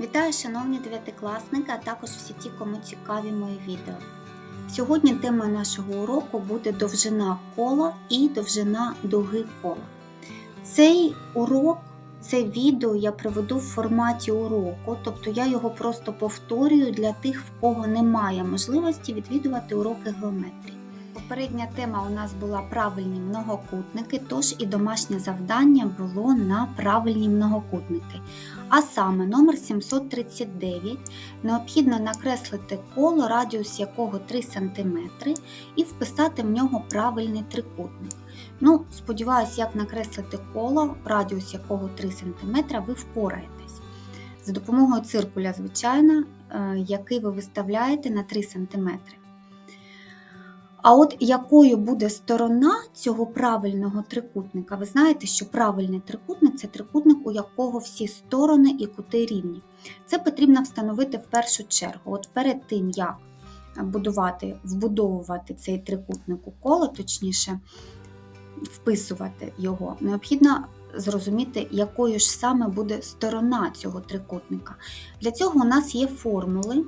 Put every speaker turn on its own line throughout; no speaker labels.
Вітаю, шановні дев'ятикласники, а також всі ті, кому цікаві мої відео. Сьогодні тема нашого уроку буде довжина кола і довжина дуги кола. Цей урок, це відео я приведу в форматі уроку, тобто я його просто повторюю для тих, в кого немає можливості відвідувати уроки геометрії. Попередня тема у нас була правильні многокутники, тож і домашнє завдання було на правильні многокутники. А саме номер 739 необхідно накреслити коло, радіус якого 3 см, і вписати в нього правильний трикутник. Ну, сподіваюся, як накреслити коло, радіус якого 3 см, ви впораєтесь. За допомогою циркуля, звичайно, е, який ви виставляєте на 3 см. А от якою буде сторона цього правильного трикутника? Ви знаєте, що правильний трикутник це трикутник, у якого всі сторони і кути рівні. Це потрібно встановити в першу чергу. От перед тим, як будувати, вбудовувати цей трикутник у коло, точніше, вписувати його, необхідно зрозуміти, якою ж саме буде сторона цього трикутника. Для цього у нас є формули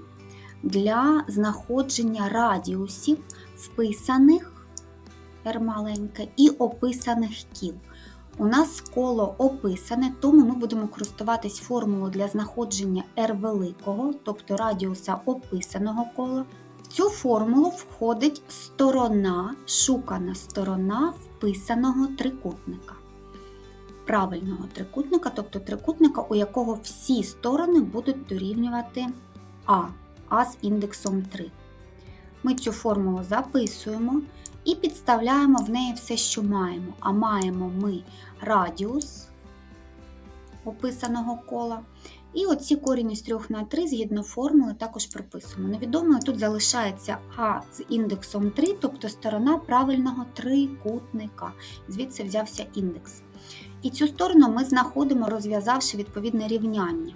для знаходження радіусів вписаних R маленьке і описаних кіл. У нас коло описане, тому ми будемо користуватись формулою для знаходження R великого, тобто радіуса описаного кола. В цю формулу входить сторона, шукана сторона вписаного трикутника. Правильного трикутника, тобто трикутника, у якого всі сторони будуть дорівнювати А, А з індексом 3. Ми цю формулу записуємо і підставляємо в неї все, що маємо. А маємо ми радіус описаного кола. І оці корінь із 3 на 3 згідно формули також прописуємо. Невідомою тут залишається А з індексом 3, тобто сторона правильного трикутника. Звідси взявся індекс. І цю сторону ми знаходимо, розв'язавши відповідне рівняння.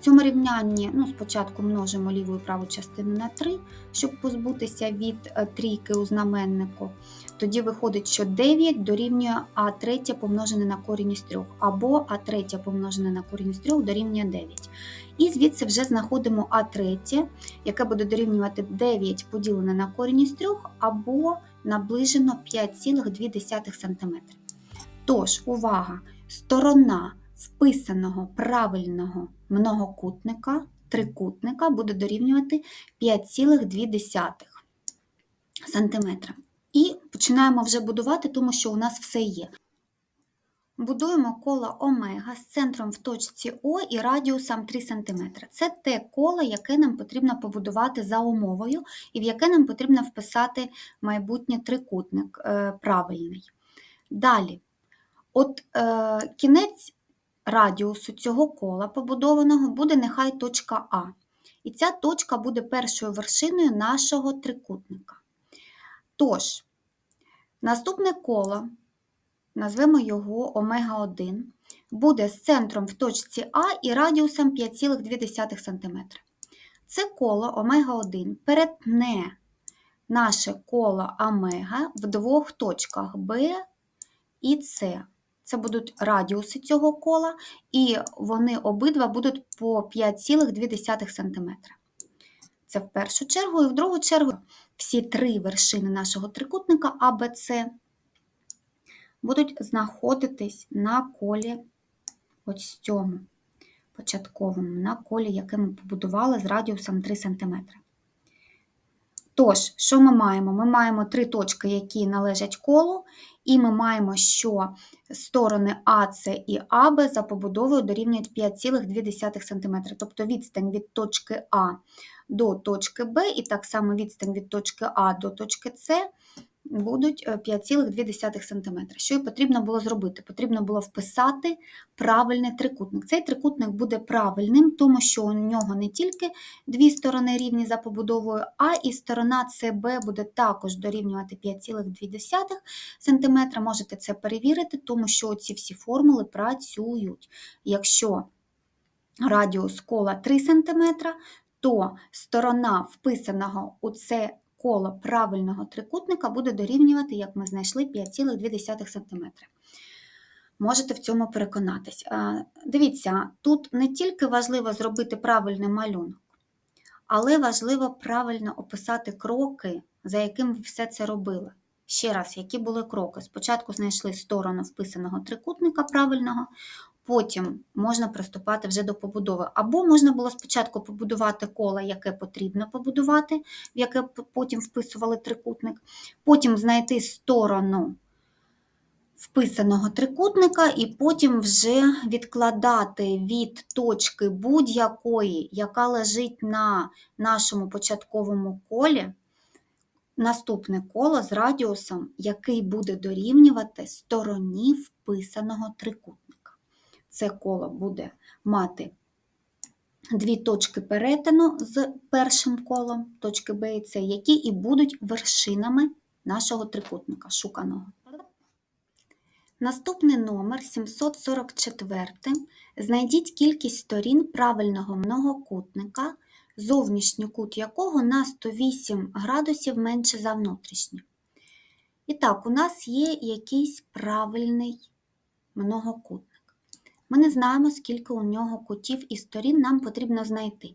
В цьому рівнянні ну, спочатку множимо ліву і праву частину на 3, щоб позбутися від е, трійки у знаменнику. Тоді виходить, що 9 дорівнює А3 помножене на корінь із 3, або А3 помножене на корінь із 3 дорівнює 9. І звідси вже знаходимо А3, яке буде дорівнювати 9 поділене на корінь із 3, або наближено 5,2 см. Тож, увага, сторона вписаного правильного многокутника, трикутника буде дорівнювати 5,2 см. І починаємо вже будувати, тому що у нас все є. Будуємо коло омега з центром в точці О і радіусом 3 см. Це те коло, яке нам потрібно побудувати за умовою, і в яке нам потрібно вписати майбутній трикутник е, правильний. Далі, от е, кінець радіусу цього кола побудованого буде нехай точка А. І ця точка буде першою вершиною нашого трикутника. Тож, наступне коло, назвемо його омега-1, буде з центром в точці А і радіусом 5,2 см. Це коло омега-1 перетне наше коло омега в двох точках Б і С. Це будуть радіуси цього кола, і вони обидва будуть по 5,2 см. Це в першу чергу, і в другу чергу всі три вершини нашого трикутника АБЦ будуть знаходитись на колі ось цьому початковому, на колі, яке ми побудували з радіусом 3 см. Тож, що ми маємо? Ми маємо три точки, які належать колу, і ми маємо, що сторони АС і АБ за побудовою дорівнюють 5,2 см, тобто відстань від точки А до точки Б, і так само відстань від точки А до точки С будуть 5,2 см. Що і потрібно було зробити? Потрібно було вписати правильний трикутник. Цей трикутник буде правильним, тому що у нього не тільки дві сторони рівні за побудовою, а і сторона СБ буде також дорівнювати 5,2 см. Можете це перевірити, тому що ці всі формули працюють. Якщо радіус кола 3 см, то сторона вписаного у це коло правильного трикутника буде дорівнювати, як ми знайшли, 5,2 см. можете в цьому переконатись. Дивіться, тут не тільки важливо зробити правильний малюнок, але важливо правильно описати кроки, за якими ви все це робили. Ще раз, які були кроки? Спочатку знайшли сторону вписаного трикутника правильного, потім можна приступати вже до побудови. Або можна було спочатку побудувати коло, яке потрібно побудувати, в яке потім вписували трикутник, потім знайти сторону вписаного трикутника, і потім вже відкладати від точки будь-якої, яка лежить на нашому початковому колі, наступне коло з радіусом, який буде дорівнювати стороні вписаного трикутника. Це коло буде мати дві точки перетину з першим колом, точки Б і С, які і будуть вершинами нашого трикутника шуканого. Наступний номер 744. Знайдіть кількість сторін правильного многокутника, зовнішній кут якого на 108 градусів менше за внутрішній. І так, у нас є якийсь правильний многокутник. Ми не знаємо, скільки у нього кутів і сторін нам потрібно знайти.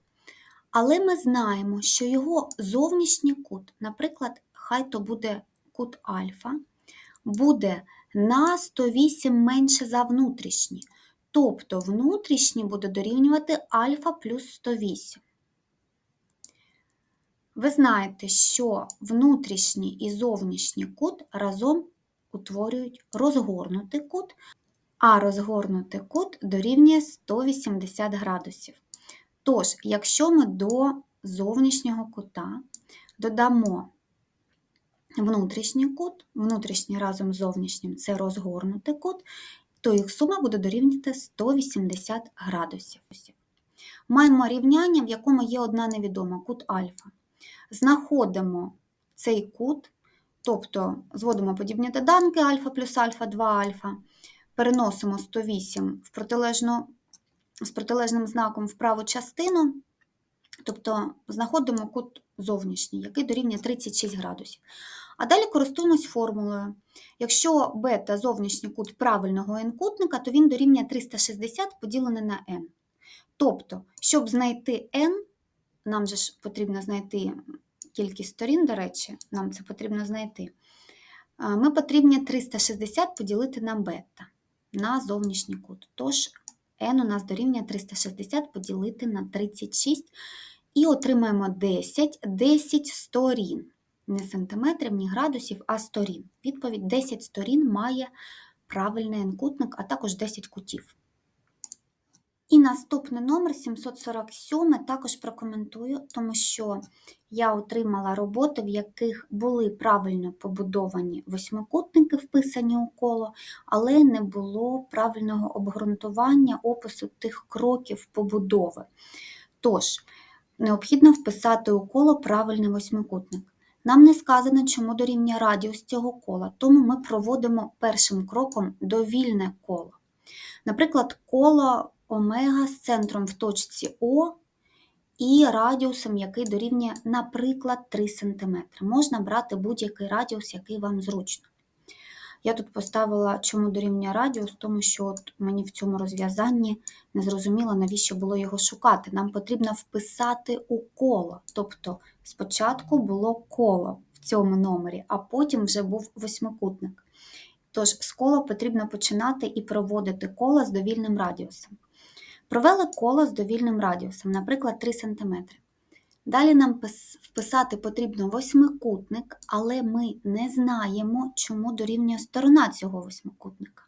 Але ми знаємо, що його зовнішній кут, наприклад, хай то буде кут альфа, буде на 108 менше за внутрішній. Тобто внутрішній буде дорівнювати альфа плюс 108. Ви знаєте, що внутрішній і зовнішній кут разом утворюють розгорнутий кут, а розгорнутий кут дорівнює 180 градусів. Тож, якщо ми до зовнішнього кута додамо внутрішній кут, внутрішній разом з зовнішнім це розгорнутий кут, то їх сума буде дорівнювати 180 градусів. Маємо рівняння, в якому є одна невідома кут альфа. Знаходимо цей кут, тобто зводимо подібні доданки альфа плюс альфа 2 альфа, переносимо 108 в протилежну, з протилежним знаком в праву частину, тобто знаходимо кут зовнішній, який дорівнює 36 градусів. А далі користуємось формулою. Якщо бета зовнішній кут правильного n-кутника, то він дорівнює 360 поділене на n. Тобто, щоб знайти n, нам же ж потрібно знайти кількість сторін, до речі, нам це потрібно знайти. Ми потрібні 360 поділити на бета на зовнішній кут. Тож n у нас дорівнює 360 поділити на 36 і отримаємо 10, 10 сторін не сантиметрів, ні градусів, а сторін. Відповідь 10 сторін має правильний n-кутник, а також 10 кутів. І наступний номер 747 також прокоментую, тому що я отримала роботи, в яких були правильно побудовані восьмикутники, вписані у коло, але не було правильного обґрунтування опису тих кроків побудови. Тож, необхідно вписати у коло правильний восьмикутник. Нам не сказано, чому дорівнює радіус цього кола, тому ми проводимо першим кроком довільне коло. Наприклад, коло омега з центром в точці О і радіусом, який дорівнює, наприклад, 3 см. Можна брати будь-який радіус, який вам зручно. Я тут поставила, чому дорівнює радіус, тому що от мені в цьому розв'язанні не зрозуміло, навіщо було його шукати. Нам потрібно вписати у коло. Тобто спочатку було коло в цьому номері, а потім вже був восьмикутник. Тож з кола потрібно починати і проводити коло з довільним радіусом. Провели коло з довільним радіусом, наприклад, 3 см. Далі нам вписати потрібно восьмикутник, але ми не знаємо, чому дорівнює сторона цього восьмикутника.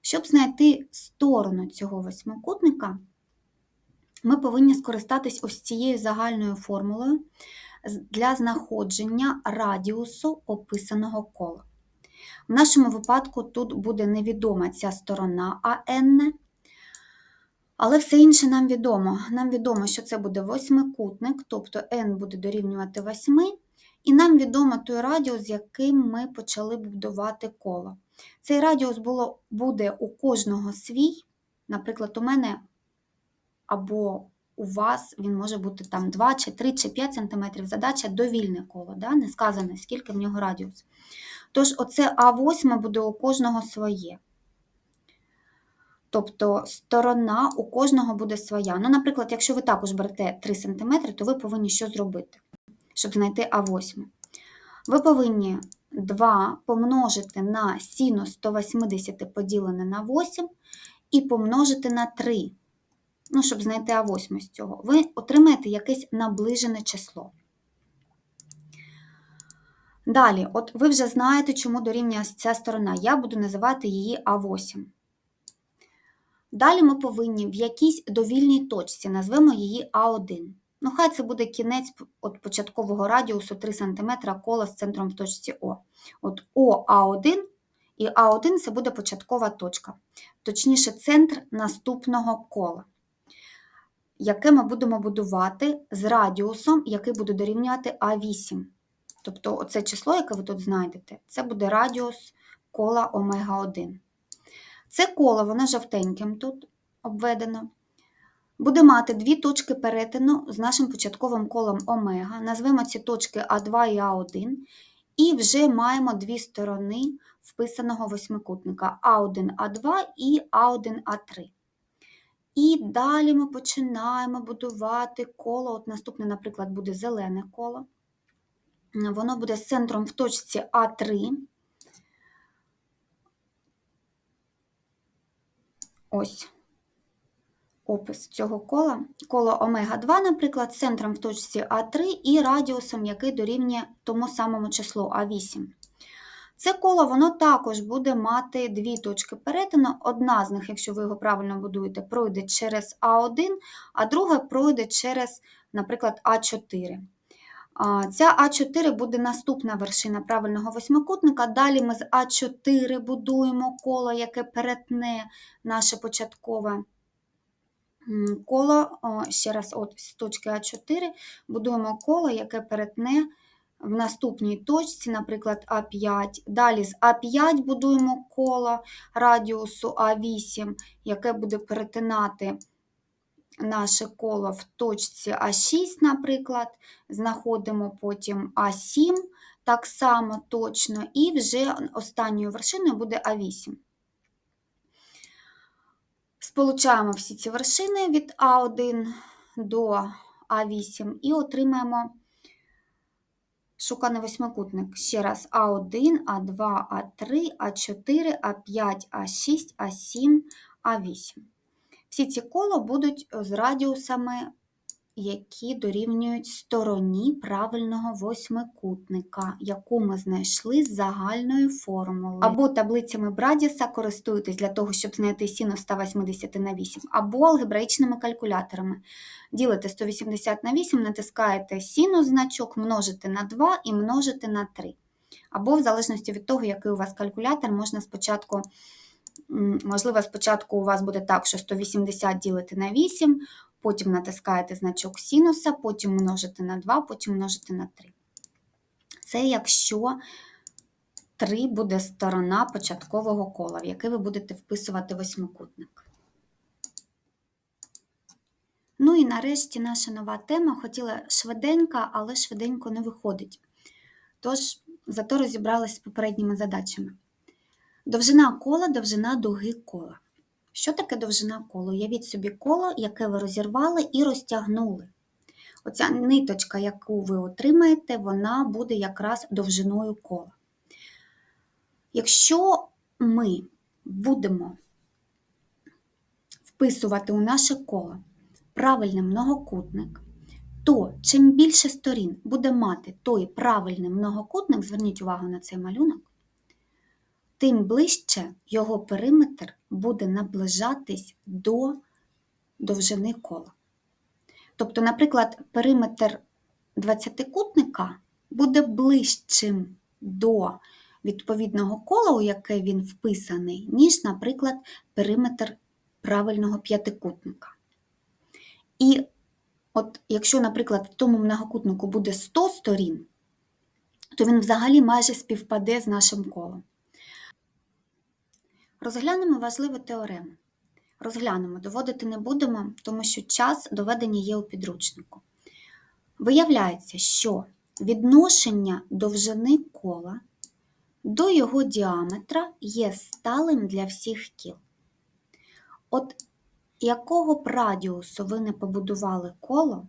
Щоб знайти сторону цього восьмикутника, ми повинні скористатись ось цією загальною формулою для знаходження радіусу описаного кола. В нашому випадку тут буде невідома ця сторона АН, але все інше нам відомо. Нам відомо, що це буде восьмикутник, тобто n буде дорівнювати 8, і нам відомо той радіус, з яким ми почали будувати коло. Цей радіус було, буде у кожного свій, наприклад, у мене або у вас він може бути там 2, чи 3, чи 5 см. Задача довільне коло, да? не сказано, скільки в нього радіус. Тож, оце А8 буде у кожного своє. Тобто сторона у кожного буде своя. Ну, наприклад, якщо ви також берете 3 см, то ви повинні що зробити, щоб знайти А8. Ви повинні 2 помножити на синус 180 поділене на 8 і помножити на 3. Ну, щоб знайти А8 з цього, ви отримаєте якесь наближене число. Далі, от ви вже знаєте, чому дорівнює ця сторона. Я буду називати її А8. Далі ми повинні в якійсь довільній точці назвемо її А1. Ну, хай це буде кінець от початкового радіусу 3 см кола з центром в точці О. От ОА1 і А1 це буде початкова точка, точніше, центр наступного кола, яке ми будемо будувати з радіусом, який буде дорівнювати А8. Тобто, оце число, яке ви тут знайдете, це буде радіус кола омега-1. Це коло, воно жовтеньким тут обведено. Буде мати дві точки перетину з нашим початковим колом омега. Назвемо ці точки А2 і А1, і вже маємо дві сторони вписаного восьмикутника А1, А2 і А1, А3. І далі ми починаємо будувати коло. От Наступне, наприклад, буде зелене коло. Воно буде з центром в точці А3. Ось опис цього кола. Коло омега-2, наприклад, з центром в точці А3 і радіусом, який дорівнює тому самому числу А8. Це коло воно також буде мати дві точки перетину. Одна з них, якщо ви його правильно будуєте, пройде через А1, а друга пройде через, наприклад, А4. Ця А4 буде наступна вершина правильного восьмикутника. Далі ми з А4 будуємо коло, яке перетне наше початкове коло, ще раз, от з точки А4 будуємо коло, яке перетне в наступній точці, наприклад, А5. Далі з А5 будуємо коло радіусу А8, яке буде перетинати наше коло в точці А6, наприклад, знаходимо потім А7, так само точно, і вже останньою вершиною буде А8. Сполучаємо всі ці вершини від А1 до А8 і отримаємо шуканий восьмикутник. Ще раз А1, А2, А3, А4, А5, А6, А7, А8. Всі ці кола будуть з радіусами, які дорівнюють стороні правильного восьмикутника, яку ми знайшли з загальною формулою. Або таблицями Брадіса користуєтесь для того, щоб знайти синус 180 на 8, або алгебраїчними калькуляторами. Ділите 180 на 8, натискаєте синус значок, множите на 2 і множите на 3. Або, в залежності від того, який у вас калькулятор, можна спочатку. Можливо, спочатку у вас буде так, що 180 ділити на 8, потім натискаєте значок синуса, потім множите на 2, потім множите на 3. Це якщо 3 буде сторона початкового кола, в яке ви будете вписувати восьмикутник. Ну і нарешті наша нова тема хотіла швиденько, але швиденько не виходить. Тож, зато розібралася з попередніми задачами. Довжина кола, довжина дуги кола. Що таке довжина кола? Уявіть собі коло, яке ви розірвали і розтягнули. Оця ниточка, яку ви отримаєте, вона буде якраз довжиною кола. Якщо ми будемо вписувати у наше коло правильний многокутник, то чим більше сторін буде мати той правильний многокутник, зверніть увагу на цей малюнок, тим ближче його периметр буде наближатись до довжини кола. Тобто, наприклад, периметр 20-кутника буде ближчим до відповідного кола, у яке він вписаний, ніж, наприклад, периметр правильного п'ятикутника. І от якщо, наприклад, в тому многокутнику буде 100 сторін, то він взагалі майже співпаде з нашим колом. Розглянемо важливу теорему. Розглянемо, доводити не будемо, тому що час доведення є у підручнику. Виявляється, що відношення довжини кола до його діаметра є сталим для всіх кіл. От якого б радіусу ви не побудували коло,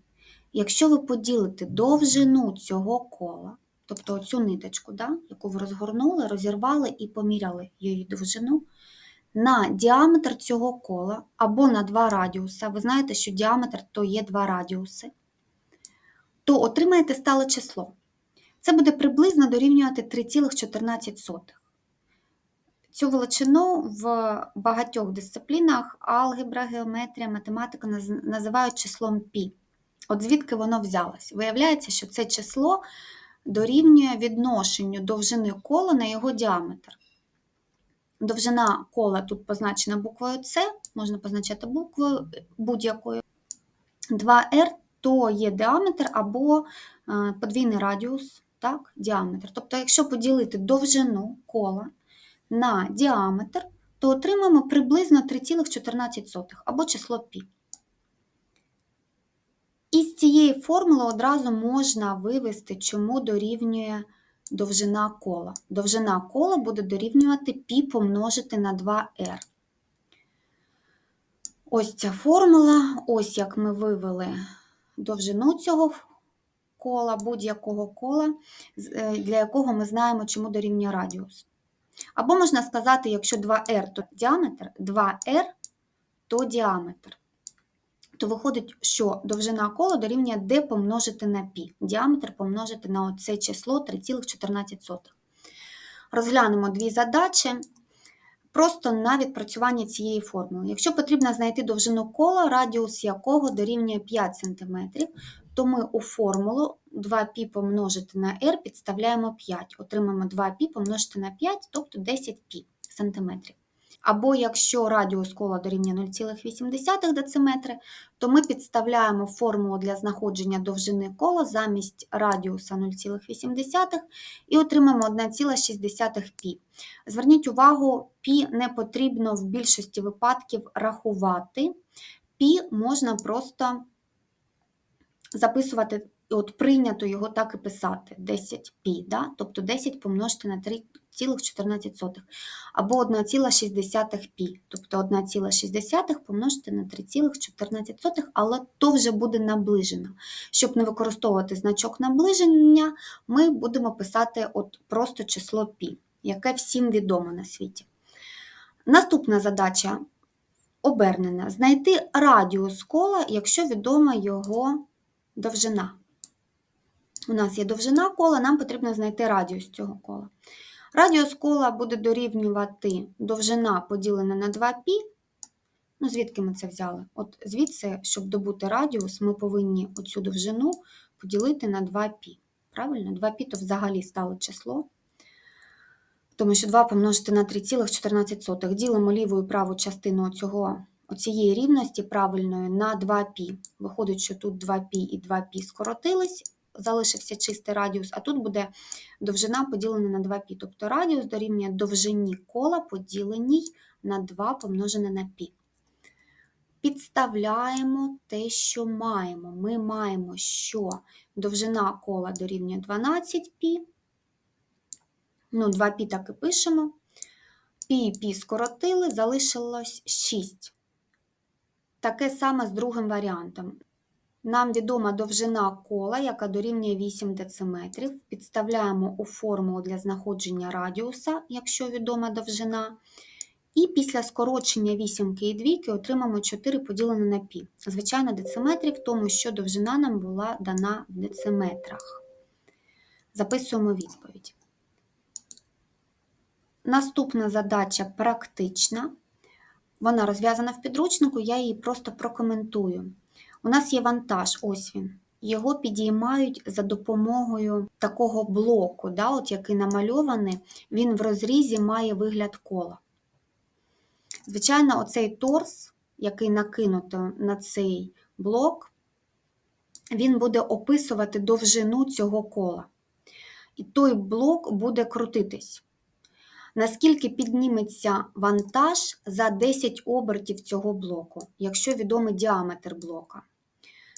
якщо ви поділите довжину цього кола, тобто оцю ниточку, да, яку ви розгорнули, розірвали і поміряли її довжину, на діаметр цього кола або на два радіуса, ви знаєте, що діаметр то є два радіуси, то отримаєте стале число. Це буде приблизно дорівнювати 3,14. Цю величину в багатьох дисциплінах алгебра, геометрія, математика називають числом π. От звідки воно взялось? Виявляється, що це число дорівнює відношенню довжини кола на його діаметр. Довжина кола тут позначена буквою С, можна позначати буквою будь-якою. 2R то є діаметр або е, подвійний радіус, так, діаметр. Тобто, якщо поділити довжину кола на діаметр, то отримаємо приблизно 3,14 або число π. Із цієї формули одразу можна вивести, чому дорівнює довжина кола. Довжина кола буде дорівнювати π помножити на 2r. Ось ця формула, ось як ми вивели довжину цього кола, будь-якого кола, е, для якого ми знаємо, чому дорівнює радіус. Або можна сказати, якщо 2r то діаметр, 2r то діаметр То виходить, що довжина кола дорівнює d помножити на π. Діаметр помножити на це число 3,14. Розглянемо дві задачі просто на відпрацювання цієї формули. Якщо потрібно знайти довжину кола, радіус якого дорівнює 5 см, то ми у формулу 2π помножити на r підставляємо 5. Отримаємо 2π помножити на 5, тобто 10π сантиметрів. Або якщо радіус кола дорівнює 0,8 дециметри, то ми підставляємо формулу для знаходження довжини кола замість радіуса 0,8 і отримаємо 1,6 π. Зверніть увагу, пі не потрібно в більшості випадків рахувати. Пі можна просто записувати, от прийнято його так і писати 10 пі, да? тобто 10 помножити на 3,14 або 1,6 пі, тобто 1,6 помножити на 3,14, але то вже буде наближено. Щоб не використовувати значок наближення, ми будемо писати от просто число пі яке всім відомо на світі. Наступна задача обернена: знайти радіус кола, якщо відома його довжина. У нас є довжина кола, нам потрібно знайти радіус цього кола. Радіус кола буде дорівнювати довжина поділена на 2π. Ну, звідки ми це взяли? От звідси, щоб добути радіус, ми повинні оцю довжину поділити на 2π. Правильно? 2π то взагалі стало число. Тому що 2 помножити на 3,14. Ділимо ліву і праву частину цього, цієї рівності правильної на 2π. Виходить, що тут 2π і 2π скоротились, залишився чистий радіус, а тут буде довжина поділена на 2π. Тобто радіус дорівнює довжині кола поділеній на 2 помножене на π. Підставляємо те, що маємо. Ми маємо, що довжина кола дорівнює 12π. Ну, 2π так і пишемо. Пі і пі скоротили, залишилось 6. Таке саме з другим варіантом. Нам відома довжина кола, яка дорівнює 8 дециметрів. Підставляємо у формулу для знаходження радіуса, якщо відома довжина. І після скорочення 8 і 2 отримаємо 4 поділене на пі. Звичайно, дециметрів, тому що довжина нам була дана в дециметрах. Записуємо відповідь. Наступна задача практична. Вона розв'язана в підручнику, я її просто прокоментую. У нас є вантаж, ось він. Його підіймають за допомогою такого блоку, да, от який намальований, він в розрізі має вигляд кола. Звичайно, оцей торс, який накинуто на цей блок, він буде описувати довжину цього кола. І той блок буде крутитись наскільки підніметься вантаж за 10 обертів цього блоку, якщо відомий діаметр блока.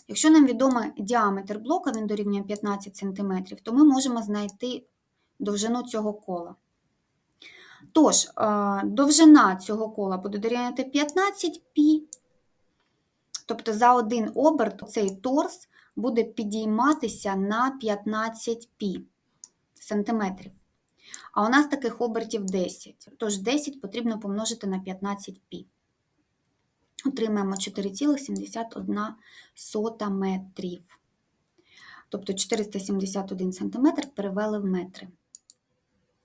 Якщо нам відомий діаметр блока, він дорівнює 15 см, то ми можемо знайти довжину цього кола. Тож, е, довжина цього кола буде дорівнювати 15 пі. Тобто за один оберт цей торс буде підійматися на 15 пі сантиметрів. А у нас таких обертів 10. Тож 10 потрібно помножити на 15 пі. Отримаємо 4,71 метрів. Тобто 471 см перевели в метри.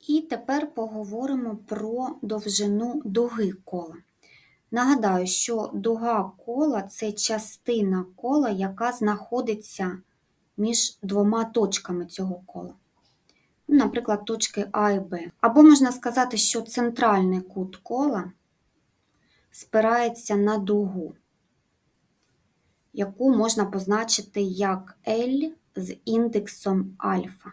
І тепер поговоримо про довжину дуги кола. Нагадаю, що дуга кола це частина кола, яка знаходиться між двома точками цього кола. Наприклад, точки А і Б. Або можна сказати, що центральний кут кола спирається на дугу, яку можна позначити як L з індексом альфа.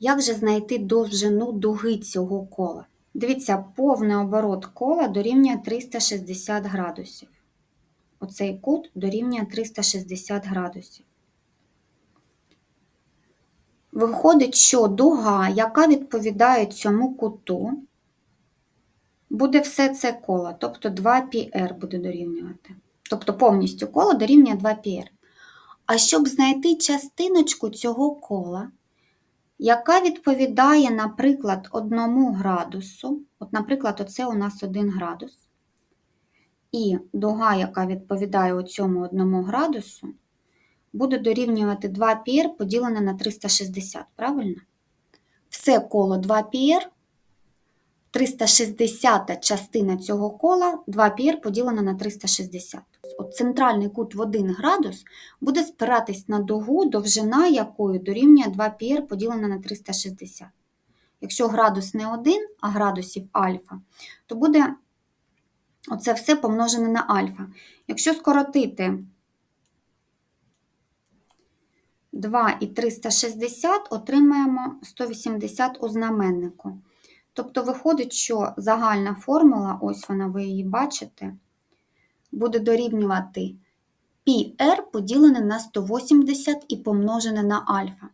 Як же знайти довжину дуги цього кола? Дивіться, повний оборот кола дорівнює 360 градусів. Оцей кут дорівнює 360 градусів. Виходить, що дуга, яка відповідає цьому куту, буде все це коло, тобто 2πr буде дорівнювати. Тобто повністю коло дорівнює 2πr. А щоб знайти частиночку цього кола, яка відповідає, наприклад, 1 градусу, от, наприклад, оце у нас 1 градус, і дуга, яка відповідає цьому 1 градусу, буде дорівнювати 2 пір поділене на 360, правильно? Все коло 2 пір. 360 частина цього кола 2 пір поділена на 360. От Центральний кут в 1 градус буде спиратись на дугу, довжина якої дорівнює 2 пір поділена на 360. Якщо градус не 1, а градусів альфа, то буде оце все помножене на альфа. Якщо скоротити 2 і 360, отримаємо 180 у знаменнику. Тобто виходить, що загальна формула, ось вона, ви її бачите, буде дорівнювати πr поділене на 180 і помножене на альфа.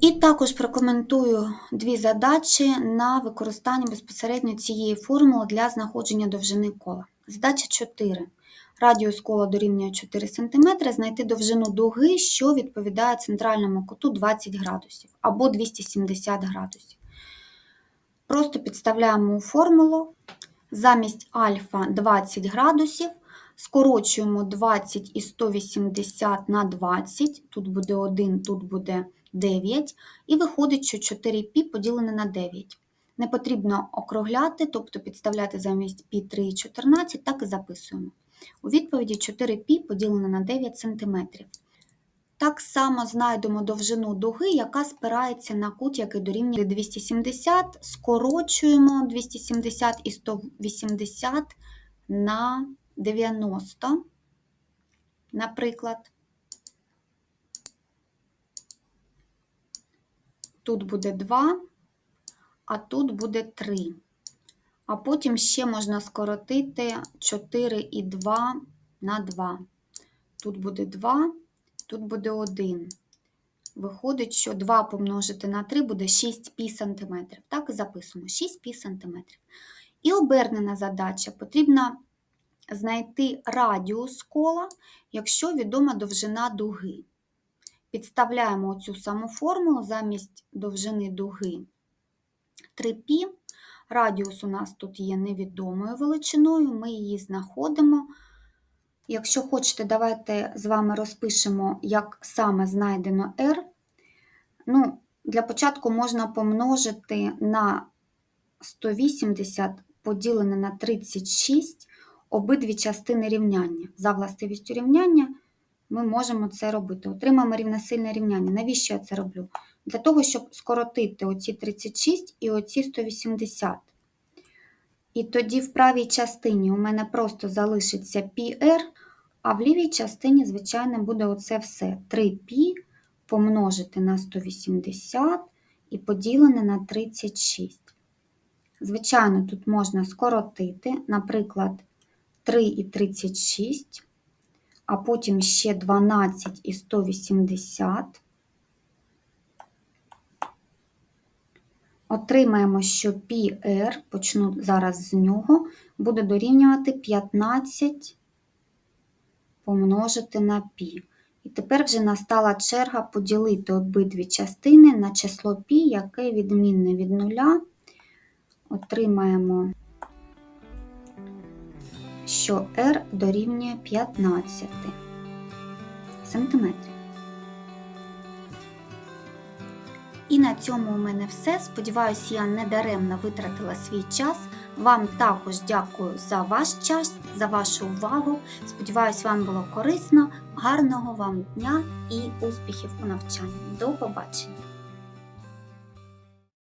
І також прокоментую дві задачі на використання безпосередньо цієї формули для знаходження довжини кола. Задача 4. Радіус кола дорівнює 4 см, знайти довжину дуги, що відповідає центральному куту 20 градусів або 270 градусів. Просто підставляємо формулу. Замість альфа 20 градусів, скорочуємо 20 і 180 на 20, тут буде 1, тут буде 9, і виходить, що 4π поділене на 9. Не потрібно округляти, тобто підставляти замість π 3 і 14, так і записуємо. У відповіді 4π поділене на 9 см. Так само знайдемо довжину дуги, яка спирається на кут, який дорівнює 270, скорочуємо 270 і 180 на 90, наприклад. Тут буде 2, а тут буде 3. А потім ще можна скоротити 4 і 2 на 2. Тут буде 2 тут буде 1. Виходить, що 2 помножити на 3 буде 6 пі сантиметрів. Так записуємо 6 пі сантиметрів. І обернена задача потрібно знайти радіус кола, якщо відома довжина дуги. Підставляємо цю саму формулу замість довжини дуги 3π. Радіус у нас тут є невідомою величиною, ми її знаходимо. Якщо хочете, давайте з вами розпишемо, як саме знайдено R. Ну, Для початку можна помножити на 180 поділене на 36 обидві частини рівняння. За властивістю рівняння ми можемо це робити. Отримаємо рівносильне рівняння. Навіщо я це роблю? Для того, щоб скоротити оці 36 і оці 180. І тоді в правій частині у мене просто залишиться πr, а в лівій частині, звичайно, буде оце все 3π помножити на 180 і поділене на 36. Звичайно, тут можна скоротити, наприклад, 3 і 36, а потім ще 12 і 180. Отримаємо, що PR, почну зараз з нього, буде дорівнювати 15 помножити на π. І тепер вже настала черга поділити обидві частини на число π, яке відмінне від нуля. Отримаємо, що r дорівнює 15 сантиметрів. І на цьому у мене все. Сподіваюсь, я не даремно витратила свій час. Вам також дякую за ваш час, за вашу увагу. Сподіваюсь, вам було корисно. Гарного вам дня і успіхів у навчанні. До побачення!